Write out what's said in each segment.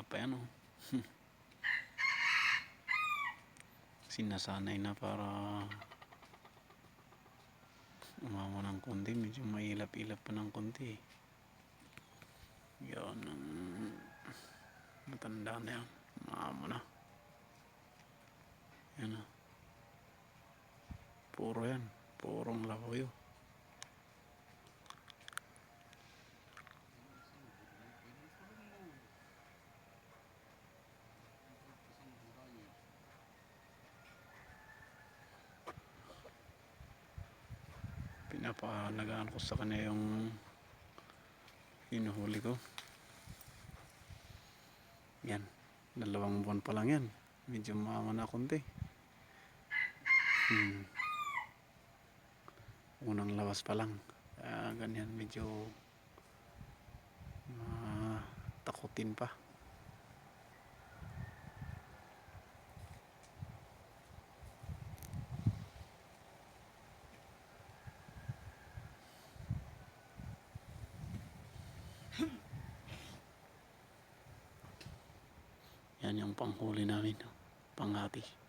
Mailap pa yan oh. Sinasanay na para umama ng konti. Medyo mailap-ilap pa ng konti. Yan ang matanda na yan. Umama na. Yan ah. Puro yan. Purong labuyo. Pinapahalagaan ko sa kanya yung hinuhuli ko. Yan. Dalawang buwan pa lang yan. Medyo mama na konti. Hmm. Unang lawas pa lang. Kaya ganyan medyo ah, takutin pa. Yan panghuli namin. Panghati.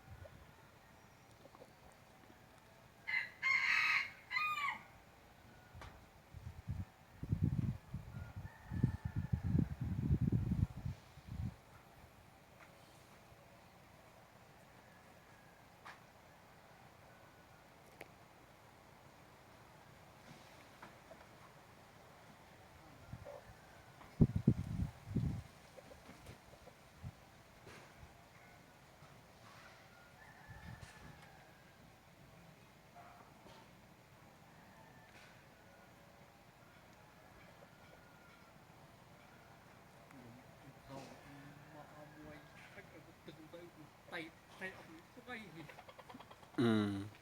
Mm.